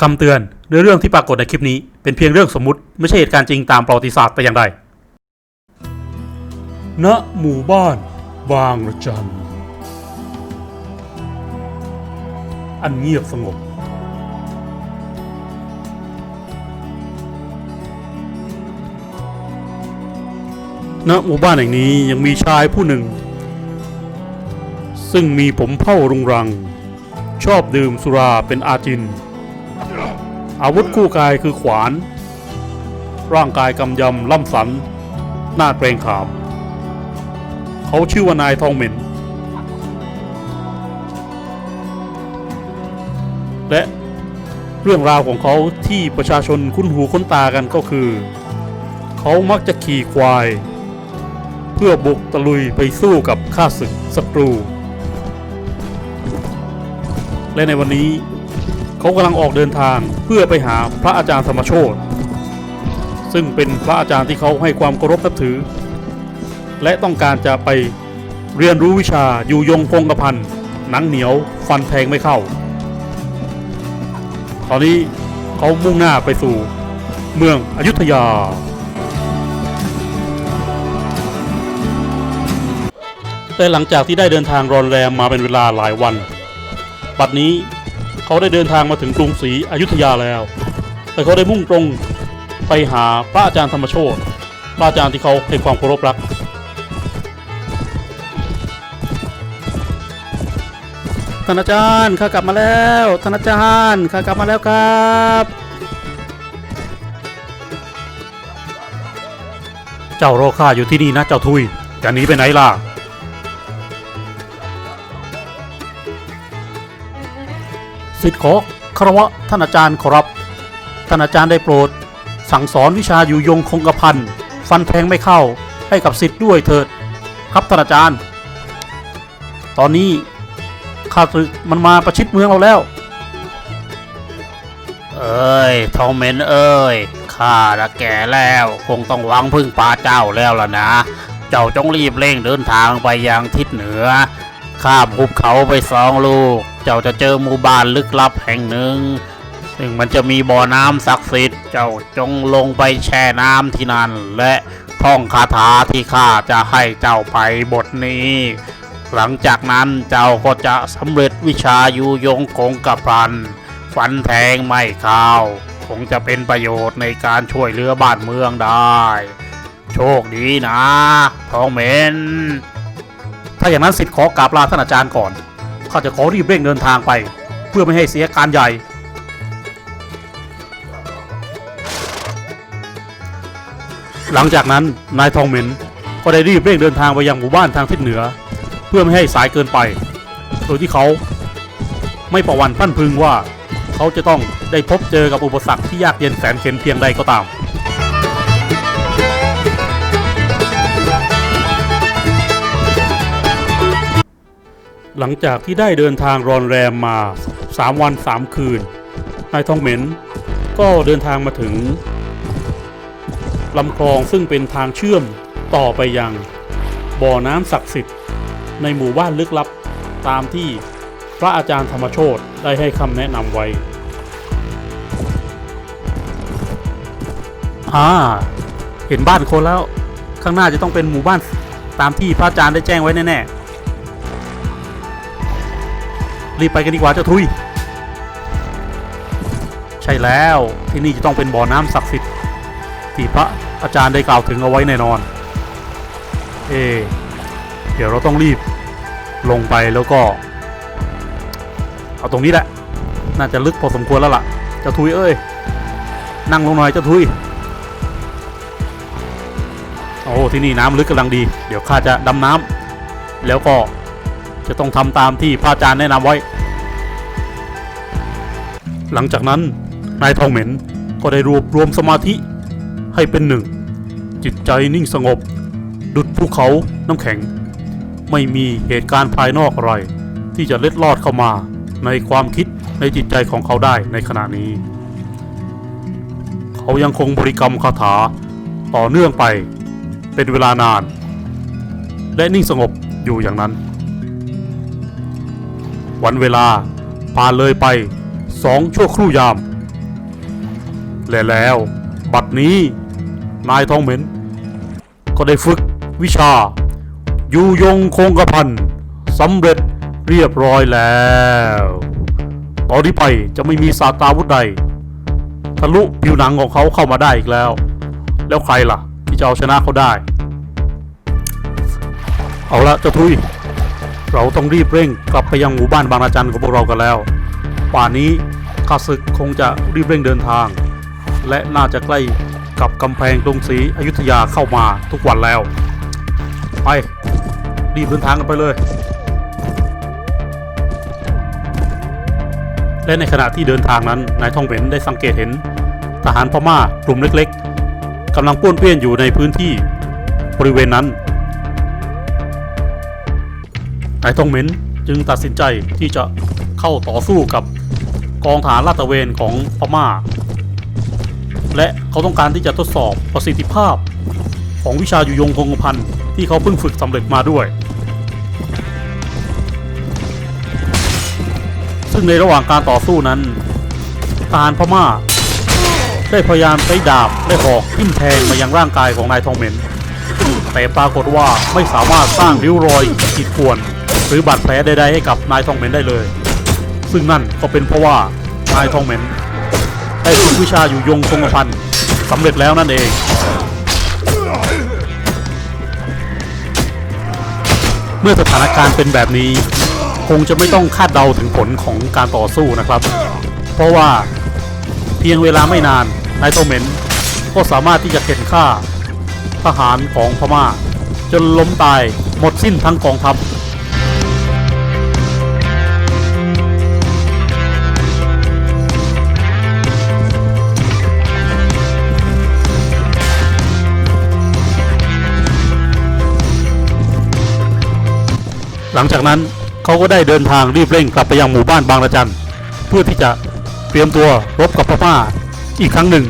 คำเตือนเนื้อเรื่องที่ปรากฏในคลิปนี้เป็นเพียงเรื่องสมมุติ ไม่ใช่เหตุการณ์จริงตามประวัติศาสตร์แต่อย่างใด ณ หมู่บ้าน บางระจัน อันเงียบสงบ ณ หมู่บ้านแห่งนี้ยังมีชายผู้หนึ่ง ซึ่งมีผมเผ่ารุงรัง ชอบดื่มสุราเป็นอาจิน อาวุธคู่กายคือขวาน ร่างกายกำยำล่ำสัน หน้าเกรงขาม เขาชื่อว่านายทองเหม็น และเรื่องราวของเขาที่ประชาชนคุ้นหูคุ้นตากันก็คือ เขามักจะขี่ควาย เพื่อบุกตะลุยไปสู้กับข้าศึกศัตรู และในวันนี้ เขากำลังออกเดินทางเพื่อไปหาพระอาจารย์ธรรมโชตซึ่งเป็นพระอาจารย์ที่เขาให้ความเคารพนับถือ และต้องการจะไปเรียนรู้วิชาอยู่ยงคงกระพันหนังเหนียวฟันแทงไม่เข้า ตอนนี้เขามุ่งหน้าไปสู่เมืองอยุธยาแต่หลังจากที่ได้เดินทางรอนแรมมาเป็นเวลาหลายวัน บัดนี้ เขาได้เดินทางมาถึงกรุงศรีอยุธยาแล้ว แต่เขาได้มุ่งตรงไปหาพระอาจารย์ธรรมโชตพระอาจารย์ที่เขาให้ความเคารพรัก ท่านอาจารย์ข้ากลับมาแล้ว ท่านอาจารย์ข้ากลับมาแล้วครับเจ้าโรค่าอยู่ที่นี่นะเจ้าทุยจะหนีไปไหนล่ะ สิทธิ์ขอคารวะท่านอาจารย์ขอรับ ท่านอาจารย์ได้โปรด สั่งสอนวิชาอยู่ยงคงกระพันฟันแทงไม่เข้าให้กับสิทธิ์ด้วยเถิด ครับท่านอาจารย์ ตอนนี้ข้าศึกมันมาประชิดเมืองเราแล้ว เอ้ยทองเหม็นเอ้ยข้าละแก่แล้ว คงต้องหวังพึ่งปาเจ้าแล้วล่ะนะ เจ้าจงรีบเร่งเดินทางไปยังทิศเหนือ ข้ามภูเขาไปสองลูก เจ้าจะเจอหมู่บ้านลึกลับแห่งหนึ่ง ซึ่งมันจะมีบ่อน้ำศักดิ์สิทธิ์ เจ้าจงลงไปแช่น้ำที่นั่น และท่องคาถาที่ข้าจะให้เจ้าไปบทนี้ หลังจากนั้นเจ้าก็จะสำเร็จวิชาอยู่ยงคงกระพัน ฟันแทงไม่เข้าคงจะเป็นประโยชน์ในการช่วยเหลือบ้านเมืองได้ โชคดีนะทองเหม็น ถ้าอย่างนั้นสิทธิ์ขอกราบลาท่านอาจารย์ก่อน ข้าจะขอรีบเร่งเดินทางไป เพื่อไม่ให้เสียการใหญ่ หลังจากนั้นนายทองเหม็นก็ได้รีบเร่งเดินทางไปยังหมู่บ้านทางทิศเหนือ เพื่อไม่ให้สายเกินไป โดยที่เขาไม่ประวันพันพึงว่า เขาจะต้องได้พบเจอกับอุปสรรคที่ยากเย็นแสนเข็ญเพียงใดก็ตาม หลังจากที่ได้เดินทางรอนแรมมา 3 วัน 3 คืน นายทองเหม็น ก็เดินทางมาถึงลำคลองซึ่งเป็นทางเชื่อมต่อไปยังบ่อน้ำศักดิ์สิทธิ์ ในหมู่บ้านลึกลับตามที่พระอาจารย์ธรรมโชตได้ให้คำแนะนำไว้อ่าเห็นบ้านคนแล้ว ข้างหน้าจะต้องเป็นหมู่บ้านตามที่พระอาจารย์ได้แจ้งไว้แน่ๆ รีบไปกันดีกว่าเจ้าทุย ใช่แล้วที่นี่จะต้องเป็นบ่อน้ำศักดิ์สิทธิ์ที่พระอาจารย์ได้กล่าวถึงเอาไว้แน่นอน เอ เดี๋ยวเราต้องรีบลงไปแล้วก็ เอาตรงนี้แหละ น่าจะลึกพอสมควรแล้วล่ะ เจ้าทุยเอ้ย นั่งลงหน่อยเจ้าทุย โอ้ที่นี่น้ำลึกกำลังดี เดี๋ยวข้าจะดำน้ำแล้วก็ จะต้องทำตามที่พระอาจารย์แนะนำไว้ หลังจากนั้นนายทองเหม็นก็ได้รวบรวมสมาธิให้เป็นหนึ่ง จิตใจนิ่งสงบ ดุดภูเขาน้ำแข็ง ไม่มีเหตุการณ์ภายนอกอะไร ที่จะเล็ดลอดเข้ามาในความคิดในจิตใจของเขาได้ในขณะนี้ เขายังคงบริกรรมคาถาต่อเนื่องไปเป็นเวลานาน และนิ่งสงบอยู่อย่างนั้น วันเวลาผ่านเลยไปสองชั่วครู่ยาม และแล้ว บัดนี้นายทองเหม็น ก็ได้ฝึกวิชายูยงคงกระพันสำเร็จเรียบร้อยแล้วต่อนนี้ไปจะไม่มีศาตาวุธใด ทะลุผิวหนังของเขาเข้ามาได้อีกแล้ว แล้วใครล่ะ ที่จะเอาชนะเขาได้ เอาละเจ้าทุย เราต้องรีบเร่งกลับไปยังหมู่บ้านบางระจันของพวกเรากันแล้ว ป่านนี้ข้าศึกคงจะรีบเร่งเดินทาง และน่าจะใกล้กับกำแพงกรุงศรีอยุธยาเข้ามาทุกวันแล้ว ไปรีบเดินทางกันไปเลย และในขณะที่เดินทางนั้นนายทองเหม็นได้สังเกตเห็น ทหารพม่ากลุ่มเล็กๆกำลังป้วนเปี้ยนอยู่ในพื้นที่บริเวณนั้น นายทองเหม็นจึงตัดสินใจที่จะเข้าต่อสู้กับกองทหารลาดตระเวนของพม่า และเขาต้องการที่จะทดสอบประสิทธิภาพของวิชาอยู่ยงคงพันที่เขาเพิ่งฝึกสำเร็จมาด้วย ซึ่งในระหว่างการต่อสู้นั้นทหารพม่า ได้พยายามใช้ดาบและหอกทิ่มแทงมายังร่างกายของนายทองเหม็น แต่ปรากฏว่าไม่สามารถสร้างริ้วรอยขีดข่วน หรือบาดแผลใดๆให้กับนายทองเหม็นได้เลย ซึ่งนั่นก็เป็นเพราะว่านายทองเหม็นได้ฝึกวิชาอยู่ยงคงกระพันสำเร็จแล้วนั่นเองเมื่อสถานการณ์เป็นแบบนี้ คงจะไม่ต้องคาดเดาถึงผลของการต่อสู้นะครับ เพราะว่าเพียงเวลาไม่นานนายโตเหม็นก็สามารถที่จะเข็นฆ่าทหารของพม่า จนล้มตายหมดสิ้นทั้งกองทัพ ลังจากนั้นเขาก็ได้เดินทางรีบเร่งกลับไปยังหมู่บ้านบางระจัน เพื่อที่จะเตรียมตัวรบกับพม่าอีกครั้งหนึ่ง